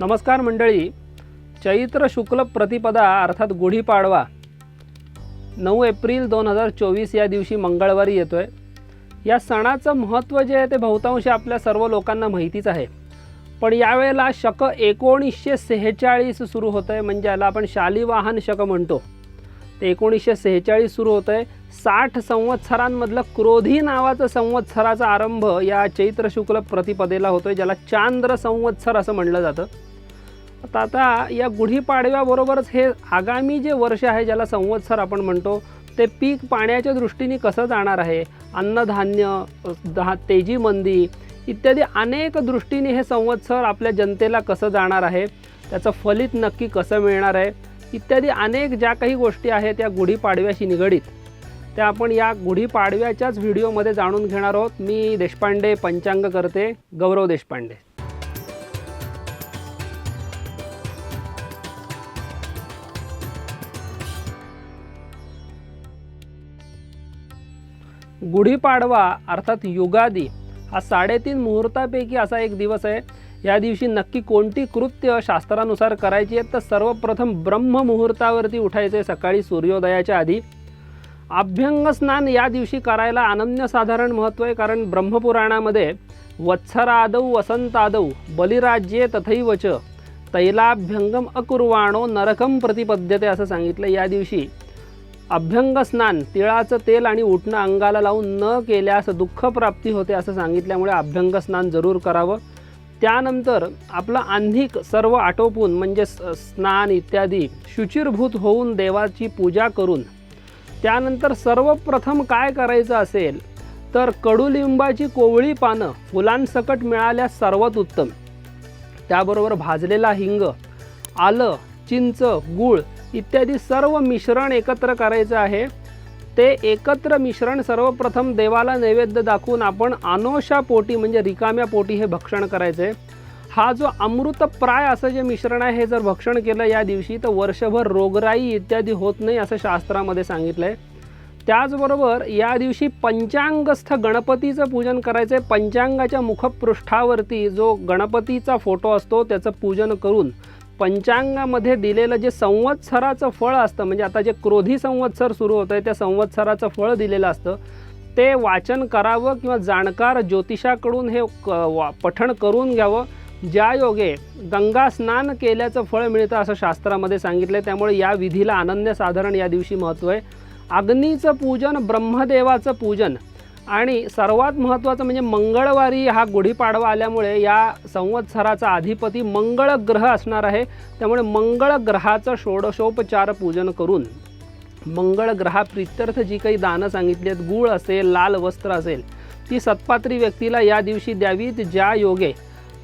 नमस्कार मंडळी. चैत्र शुक्ल प्रतिपदा अर्थात गुढीपाडवा. नऊ एप्रिल दोन हजार चोवीस या दिवशी मंगळवारी येतो आहे या सणाचं महत्त्व जे आहे ते बहुतांश आपल्या सर्व लोकांना माहितीच आहे. पण यावेळेला शक एकोणीसशे सेहेचाळीस सुरू होतं आहे म्हणजे याला आपण शालिवाहन शक म्हणतो. ते एकोणीसशे सेहेचाळीस सुरू होतं आहे साठ संवत्सरांमधलं क्रोधी नावाचं संवत्सराचा आरंभ या चैत्र शुक्ल प्रतिपदेला होतो आहे ज्याला चांद्र संवत्सर असं म्हणलं जातं. आता आता या गुढीपाडव्याबरोबरच हे आगामी जे वर्ष आहे ज्याला संवत्सर आपण म्हणतो ते पीक पाण्याच्या दृष्टीने कसं जाणार आहे? अन्नधान्य दहा तेजी मंदी इत्यादी अनेक दृष्टीने हे संवत्सर आपल्या जनतेला कसं जाणार आहे? त्याचं फलित नक्की कसं मिळणार आहे? इत्यादी अनेक ज्या काही गोष्टी आहेत या गुढीपाडव्याशी निगडीत. त्या आपण या गुढीपाडव्याच्याच व्हिडिओमध्ये जाणून घेणार आहोत. मी देशपांडे पंचांग करते गौरव देशपांडे. गुढीपाडवा अर्थात युगादी हा साडेतीन मुहूर्तापैकी असा एक दिवस आहे. या दिवशी नक्की कोणती कृत्य शास्त्रानुसार करायची आहेत तर सर्वप्रथम ब्रह्ममुहूर्तावरती उठायचं उठायचे सकाळी सूर्योदयाच्या आधी. अभ्यंग स्नान या दिवशी करायला अनन्यसाधारण महत्त्व आहे कारण ब्रह्मपुराणामध्ये वत्सरादौ वसंतादौ बलिराज्ये तथैवच तैलाभ्यंगम अकुर्वाणो नरकम प्रतिपद्यते असं सांगितलं या दिवशी अभ्यंग स्नान तिळाचं तेल आणि उठणं अंगाला लावून न केल्यास दुःखप्राप्ती होते असं सांगितल्यामुळे अभ्यंग स्नान जरूर करावं. त्यानंतर आपलं आंधिक सर्व आटोपून म्हणजे स्नान इत्यादी शुचिरभूत होऊन देवाची पूजा करून त्यानंतर सर्वप्रथम काय करायचं असेल तर कडुलिंबाची कोवळी पानं फुलांसकट मिळाल्यास सर्वात उत्तम. त्याबरोबर भाजलेला हिंग आलं चिंच गूळ इत्यादी सर्व मिश्रण एकत्र करायचं आहे. ते एकत्र मिश्रण सर्वप्रथम देवाला नैवेद्य दाखवून आपण अनोशा पोटी म्हणजे रिकाम्या पोटी हे भक्षण करायचं आहे. हा जो अमृतप्राय असं जे मिश्रण आहे हे जर भक्षण केलं या दिवशी तर वर्षभर रोगराई इत्यादी होत नाही असं शास्त्रामध्ये सांगितलं आहे त्याचबरोबर या दिवशी पंचांगस्थ गणपतीचं पूजन करायचं आहे. पंचांगाच्या मुखपृष्ठावरती जो गणपतीचा फोटो असतो त्याचं पूजन करून पंचांगामध्ये दिलेलं जे संवत्सराचं फळ असतं म्हणजे आता जे क्रोधी संवत्सर सुरू होतं आहे त्या संवत्सराचं फळ दिलेलं असतं ते वाचन करावं किंवा जाणकार ज्योतिषाकडून हे क वा पठण करून घ्यावं. ज्या योगे गंगा स्नान केल्याचं फळ मिळतं असं शास्त्रामध्ये सांगितलं त्यामुळे या विधीला अनन्यसाधारण या दिवशी महत्त्व आहे. अग्नीचं पूजन ब्रह्मदेवाचं पूजन आणि सर्वात महत्त्वाचं म्हणजे मंगळवारी हा गुढीपाडवा आल्यामुळे या संवत्सराचा अधिपती मंगळ ग्रह असणार आहे. त्यामुळे मंगळ ग्रहाचं षोडशोपचार पूजन करून मंगळ ग्रहाप्रित्यर्थ जी काही दानं सांगितली आहेत गूळ असेल लाल वस्त्र असेल ती सत्पात्री व्यक्तीला या दिवशी द्यावीत. ज्या योगे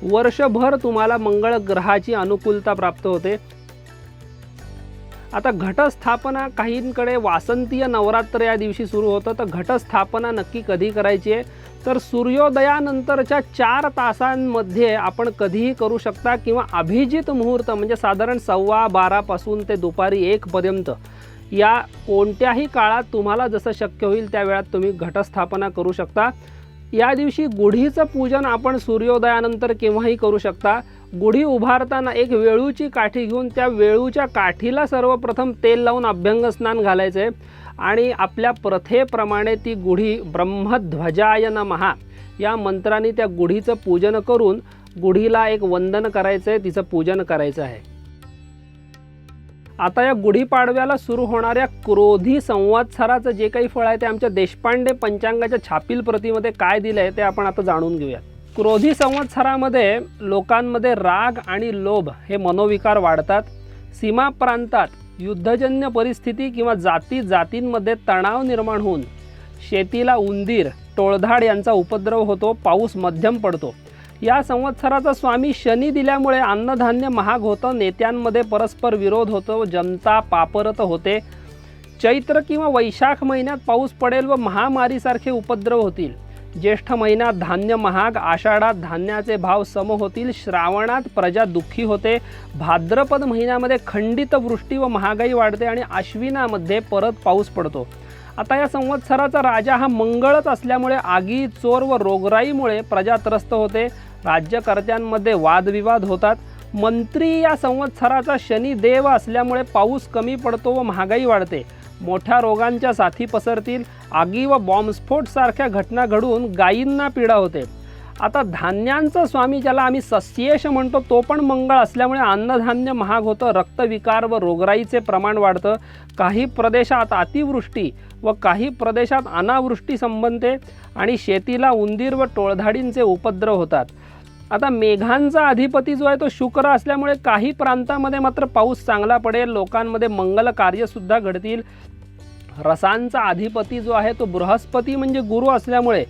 वर्षभर तुम्हाला मंगळ ग्रहाची अनुकूलता प्राप्त होते. आता घटस्थापना काहींकडे वासंतीय नवरात्र या दिवशी सुरू होतं तर घटस्थापना नक्की कधी करायची आहे? तर सूर्योदयानंतरच्या चार तासांमध्ये आपण कधीही करू शकता किंवा अभिजित मुहूर्त म्हणजे साधारण सव्वा बारापासून ते दुपारी एकपर्यंत या कोणत्याही काळात तुम्हाला जसं शक्य होईल त्या वेळात तुम्ही घटस्थापना करू शकता. या दिवशी गुढीचं पूजन आपण सूर्योदयानंतर केव्हाही करू शकता? गुढी उभारताना एक वेळूची काठी घेऊन त्या वेळूच्या काठीला सर्वप्रथम तेल लावून अभ्यंग स्नान घालायचं. आहे आणि आपल्या प्रथेप्रमाणे ती गुढी ब्रह्मध्वजाय नमहा या मंत्राने त्या गुढीचं पूजन करून गुढीला एक वंदन करायचं आहे तिचं पूजन करायचं आहे. आता या गुढीपाडव्याला सुरू होणाऱ्या क्रोधी संवत्सराचं जे काही फळ आहे ते आमच्या देशपांडे पंचांगाच्या छापील प्रतीमध्ये काय दिलं आहे ते आपण आता जाणून घेऊया क्रोधी संवत्सरामध्ये लोकांमध्ये राग आणि लोभ हे मनोविकार वाढतात. सीमा प्रांतात युद्धजन्य परिस्थिती किंवा जाती जातींमध्ये तणाव निर्माण होऊन शेतीला उंदीर टोळधाड यांचा उपद्रव होतो पाऊस मध्यम पडतो. या संवत्सराचा स्वामी शनी दिल्यामुळे अन्नधान्य महाग होतं नेत्यांमध्ये परस्पर विरोध होतो जनता पापरत होते. चैत्र किंवा वैशाख महिन्यात पाऊस पडेल व महामारीसारखे उपद्रव होतील. ज्येष्ठ महिन्यात धान्य महाग आषाढात धान्याचे भाव सम होतील श्रावणात प्रजा दुःखी होते. भाद्रपद महिन्यामध्ये खंडित वृष्टी व महागाई वाढते आणि आश्विनामध्ये परत पाऊस पडतो. आता या संवत्सराचा राजा हा मंगळच असल्यामुळे आगी चोर व रोगराईमुळे प्रजा त्रस्त होते. राज्यकर्त्यांमध्ये वादविवाद होतात. मंत्री या संवत्सराचा शनी देव असल्यामुळे पाऊस कमी पडतो व महागाई वाढते. मोठ्या रोगांच्या साथी पसरतील. आगी व बॉम्बस्फोटसारख्या घटना घडून गायींना पीडा होते. आता धान्यांचा स्वामी ज्याला आम्ही सस्येश म्हणतो तो पण मंगळ असल्यामुळे अन्नधान्य महाग होतं रक्तविकार व रोगराईचे प्रमाण वाढतं. काही प्रदेशात अतिवृष्टी व काही प्रदेशात अनावृष्टी संबंधते आणि शेतीला उंदीर व टोळधाडींचे उपद्रव होतात. आता मेघांचा अधिपती जो आहे तो शुक्र असल्यामुळे काही प्रांतामध्ये मात्र पाऊस चांगला पडेल. लोकांमध्ये मंगल कार्यसुद्धा घडतील. रसांचा अधिपती जो आहे तो बृहस्पती म्हणजे गुरु असल्यामुळे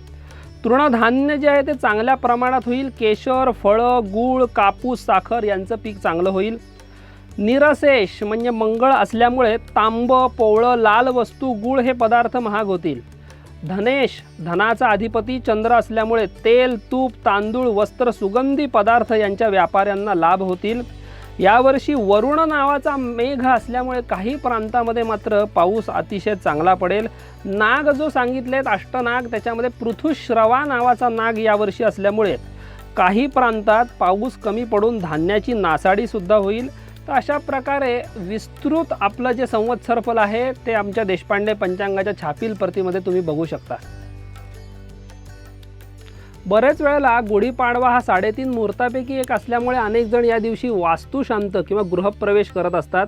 तृणधान्य जे आहे ते चांगल्या प्रमाणात होईल. केशर फळं गूळ कापूस साखर यांचं पीक चांगलं होईल. निरशेष म्हणजे मंगळ असल्यामुळे तांब पोवळं लाल वस्तू गूळ हे पदार्थ महाग होतील. धनेश धनाचा अधिपती चंद्र असल्यामुळे तेल तूप तांदूळ वस्त्र सुगंधी पदार्थ यांच्या व्यापाऱ्यांना लाभ होतील. यावर्षी वरुण नावाचा मेघ असल्यामुळे काही प्रांतामध्ये मात्र पाऊस अतिशय चांगला पडेल. नाग जो सांगितलेत अष्टनाग त्याच्यामध्ये पृथुश्रवा नावाचा नाग यावर्षी असल्यामुळे काही प्रांतात पाऊस कमी पडून धान्याची नासाडीसुद्धा होईल. तर अशा प्रकारे विस्तृत आपलं जे संवत्सरफल आहे ते आमच्या देशपांडे पंचांगाच्या छापील प्रतीमध्ये तुम्ही बघू शकता. बरेच वेळेला गुढीपाडवा हा साडेतीन मुहूर्तापैकी एक असल्यामुळे अनेक जण या दिवशी वास्तुशांत किंवा गृहप्रवेश करत असतात.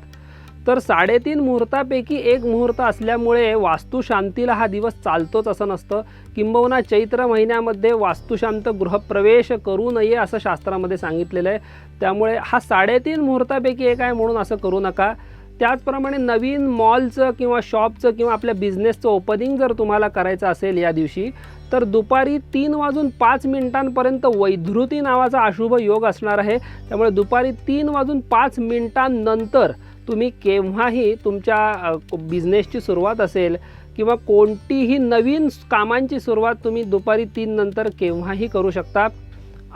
तर साडेतीन मुहूर्तापैकी एक मुहूर्त असल्यामुळे वास्तुशांतीला हा दिवस चालतोच असं नसतं. किंबहुना चैत्र महिन्यामध्ये वास्तुशांत गृहप्रवेश करू नये असं शास्त्रामध्ये सांगितलेलं आहे. त्यामुळे हा साडेतीन मुहूर्तापैकी एक आहे म्हणून असं करू नका. त्याचप्रमाणे नवीन मॉलचं किंवा शॉपचं किंवा आपल्या बिझनेसचं ओपनिंग जर तुम्हाला करायचं असेल या दिवशी तर दुपारी तीन वाजून पाच मिनिटांपर्यंत वैधृती नावाचा अशुभ योग असणार आहे. त्यामुळे दुपारी तीन वाजून पाच मिनिटांनंतर तुम्ही केव्हाही तुमच्या बिझनेसची सुरुवात असेल किंवा कोणतीही नवीन कामांची सुरुवात तुम्ही दुपारी तीन नंतर केव्हाही करू शकता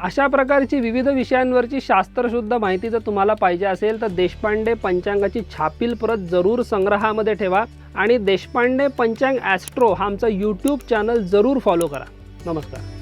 अशा प्रकारची विविध विषयांवरची शास्त्रशुद्ध माहिती जर तुम्हाला पाहिजे असेल तर देशपांडे पंचांगाची छापील प्रत जरूर संग्रहामध्ये ठेवा आणि देशपांडे पंचांग ॲस्ट्रो हा आमचा यूट्यूब चॅनल जरूर फॉलो करा. नमस्कार.